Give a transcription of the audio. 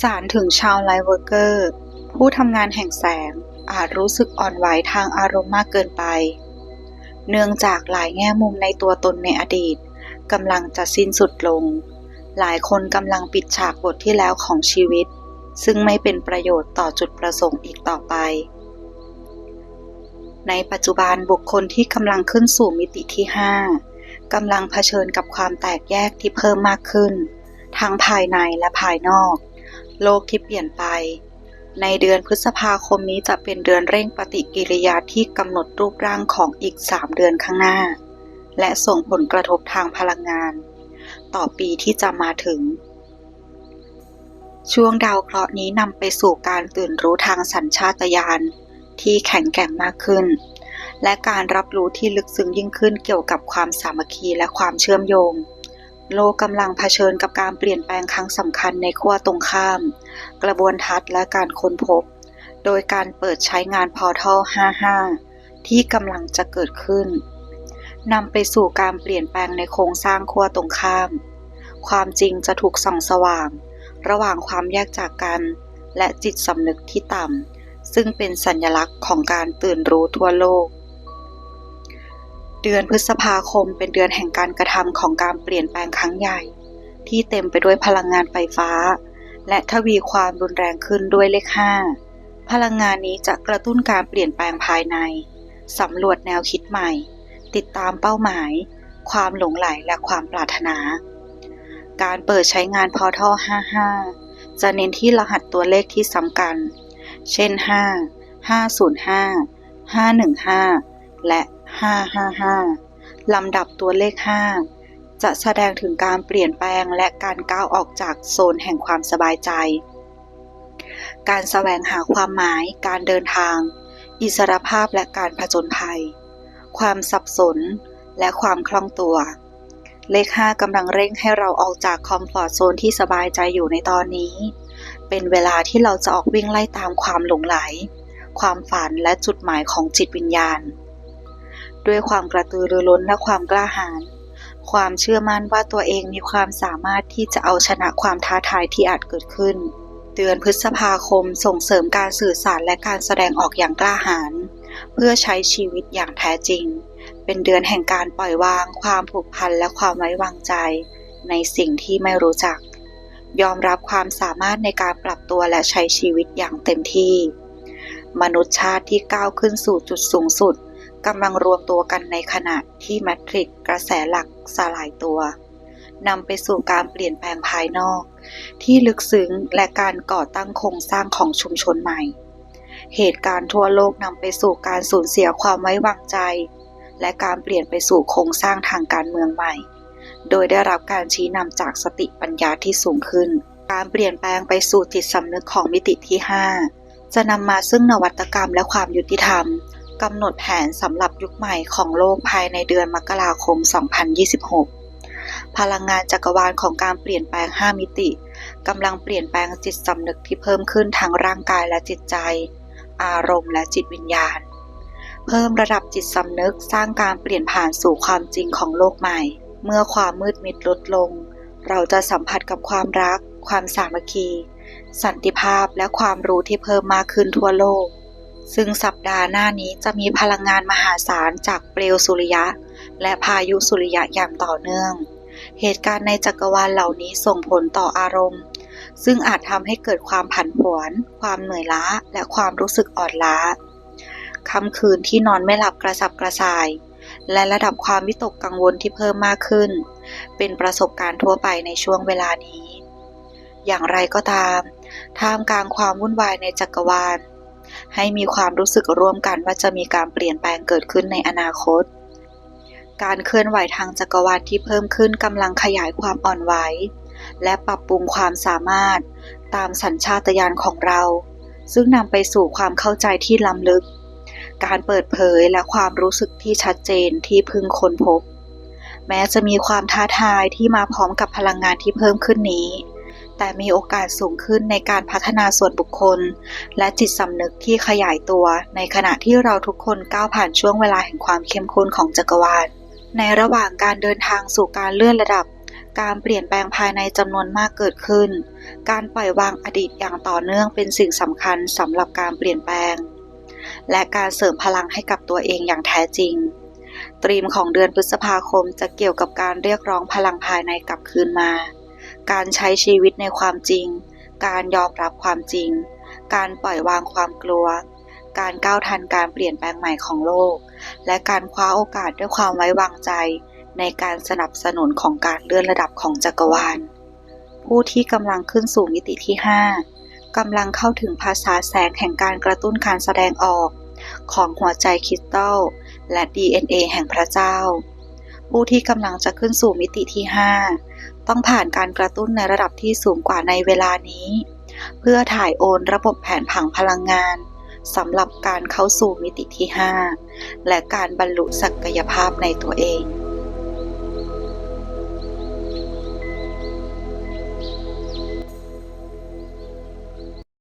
สารถึงชาวไลฟ์เวอร์เกอร์ ผู้ทำงานแห่งแสงอาจรู้สึกอ่อนไหวทางอารมณ์มากเกินไป เนื่องจากหลายแง่มุมในตัวตนในอดีตกำลังจะสิ้นสุดลง หลายคนกำลังปิดฉากบทที่แล้วของชีวิต ซึ่งไม่เป็นประโยชน์ต่อจุดประสงค์อีกต่อไป ในปัจจุบันบุคคลที่กำลังขึ้นสู่มิติที่ 5กำลังเผชิญกับความแตกแยกที่เพิ่มมากขึ้น ทั้งภายในและภายนอก โลกที่เปลี่ยนไป ในเดือนพฤษภาคมนี้จะเป็นเดือนเร่งปฏิกิริยาที่กำหนดรูปร่างของอีก 3 เดือนข้างหน้า และส่งผลกระทบทางพลังงาน ต่อปีที่จะมาถึง ช่วงดาวเคราะห์นี้นำไปสู่การตื่นรู้ทางสัญชาตญาณที่แข็งแกร่งมากขึ้น และการรับรู้ที่ลึกซึ้งยิ่งขึ้นเกี่ยวกับความสามัคคีและความเชื่อมโยง โลกกำลังเผชิญกับการเปลี่ยนแปลงครั้งสำคัญในขั้วตรงข้าม กระบวนทัศน์และการค้นพบ โดยการเปิดใช้งานพอร์ทัล 55 ที่กำลังจะเกิดขึ้นนำไปสู่การเปลี่ยนแปลงในโครงสร้างขั้วตรงข้าม ความจริงจะถูกส่องสว่าง ระหว่างความแยกจากกัน และจิตสำนึกที่ต่ำซึ่งเป็นสัญลักษณ์ของการตื่นรู้ทั่วโลก เดือนพฤษภาคมเป็นเดือนแห่งการกระทำของการเปลี่ยนแปลงครั้งใหญ่ ที่เต็มไปด้วยพลังงานไฟฟ้า และทวีความรุนแรงขึ้นด้วยเลขห้าพลังงานนี้จะกระตุ้นการเปลี่ยนแปลงภายในสำรวจแนวคิดใหม่ ติดตามเป้าหมาย ความหลงไหลและความปรารถนา การเปิดใช้งานพอท่อ55 จะเน้นที่รหัสตัวเลขที่สำคัญ เช่น 5 505 515 และ 555ลำดับตัวเลข5จะแสดงถึงการเปลี่ยนแปลงและการก้าวออกจากโซนแห่งความสบายใจ การแสวงหาความหมาย การเดินทาง อิสรภาพและการผจญภัย ความสับสน และความคล่องตัว เลข5กำลังเร่งให้เราออกจากคอมฟอร์ทโซนที่สบายใจอยู่ในตอนนี้ เป็นเวลาที่เราจะออกวิ่งไล่ตามความหลงไหล ความฝันและจุดหมายของจิตวิญญาณ ด้วยความกระตือรือร้นและความกล้าหาญ ความเชื่อมั่นว่าตัวเองมีความสามารถที่จะเอาชนะความท้าทายที่อาจเกิดขึ้น เดือนพฤษภาคมส่งเสริมการสื่อสารและการแสดงออกอย่างกล้าหาญเพื่อใช้ชีวิตอย่างแท้จริง เป็นเดือนแห่งการปล่อยวาง ความผูกพันและความไว้วางใจ ในสิ่งที่ไม่รู้จัก ยอมรับความสามารถในการปรับตัวและใช้ชีวิตอย่างเต็มที่ มนุษยชาติที่ก้าวขึ้นสู่จุดสูงสุด กำลังรวมตัวกันในขณะที่แมทริกกระแสหลักสลายตัวนำไปสู่การเปลี่ยนแปลงภายนอก ที่ลึกซึ้งและการก่อตั้งโครงสร้างของชุมชนใหม่ เหตุการณ์ทั่วโลกนำไปสู่การสูญเสียความไว้วางใจ และการเปลี่ยนไปสู่โครงสร้างทางการเมืองใหม่ โดยได้รับการชี้นำจากสติปัญญาที่สูงขึ้น การเปลี่ยนแปลงไปสู่จิตสำนึกของมิติที่ 5 จะนำมาซึ่งนวัตกรรมและความยุติธรรม กำหนดแผนสำหรับยุคใหม่ของโลกภายในเดือนมกราคม 2026 พลังงานจักรวาลของการเปลี่ยนแปลง 5 มิติกำลังเปลี่ยนแปลงจิตสำนึกที่เพิ่มขึ้นทางร่างกายและจิตใจ อารมณ์และจิตวิญญาณ เพิ่มระดับจิตสำนึกสร้างการเปลี่ยนผ่านสู่ความจริงของโลกใหม่ เมื่อความมืดมิดลดลง เราจะสัมผัสกับความรัก ความสามัคคี สันติภาพและความรู้ที่เพิ่มมากขึ้นทั่วโลก ซึ่งสัปดาห์หน้านี้จะมีพลังงานมหาศาลจากเปลวสุริยะ และพายุสุริยะอย่างต่อเนื่อง เหตุการณ์ในจักรวาลเหล่านี้ส่งผลต่ออารมณ์ ซึ่งอาจทำให้เกิดความผันผวน ความเหนื่อยล้า และความรู้สึกอ่อนล้าค่ำคืนที่นอนไม่หลับกระสับกระส่าย และระดับความวิตกกังวลที่เพิ่มมากขึ้น เป็นประสบการณ์ทั่วไปในช่วงเวลานี้ อย่างไรก็ตาม ท่ามกลางความวุ่นวายในจักรวาล ให้มีความรู้สึกร่วมกันว่าจะมีการเปลี่ยนแปลงเกิดขึ้นในอนาคต การเคลื่อนไหวทางจักรวาลที่เพิ่มขึ้นกำลังขยายความอ่อนไหว และปรับปรุงความสามารถตามสัญชาตญาณของเรา ซึ่งนำไปสู่ความเข้าใจที่ล้ำลึก การเปิดเผยและความรู้สึกที่ชัดเจนที่พึงค้นพบ แม้จะมีความท้าทายที่มาพร้อมกับพลังงานที่เพิ่มขึ้นนี้ แต่มีโอกาสสูงขึ้นในการพัฒนาส่วนบุคคล และจิตสำนึกที่ขยายตัว ในขณะที่เราทุกคนก้าวผ่านช่วงเวลาแห่งความเข้มข้นของจักรวาล ในระหว่างการเดินทางสู่การเลื่อนระดับ การเปลี่ยนแปลงภายในจำนวนมากเกิดขึ้น การปล่อยวางอดีตอย่างต่อเนื่องเป็นสิ่งสำคัญสำหรับการเปลี่ยนแปลง และการเสริมพลังให้กับตัวเองอย่างแท้จริงตรีมของเดือนพฤษภาคมจะเกี่ยวกับการเรียกร้องพลังภายในกลับคืนมา การใช้ชีวิตในความจริง การยอมรับความจริง การปล่อยวางความกลัว การก้าวทันการเปลี่ยนแปลงใหม่ของโลก และการคว้าโอกาสด้วยความไว้วางใจ ในการสนับสนุนของการเลื่อนระดับของจักรวาล ผู้ที่กำลังขึ้นสู่มิติที่ 5กำลังเข้าถึงภาษาแสงแห่งการกระตุ้นการแสดงออก ของหัวใจคริสตัลและ DNA แห่งพระเจ้า ผู้ที่กำลังจะขึ้นสู่มิติที่ 5 ต้องผ่านการกระตุ้นในระดับที่สูงกว่าในเวลานี้ เพื่อถ่ายโอนระบบแผนผังพลังงานสำหรับการเข้าสู่มิติที่ 5 และการบรรลุศักยภาพในตัวเอง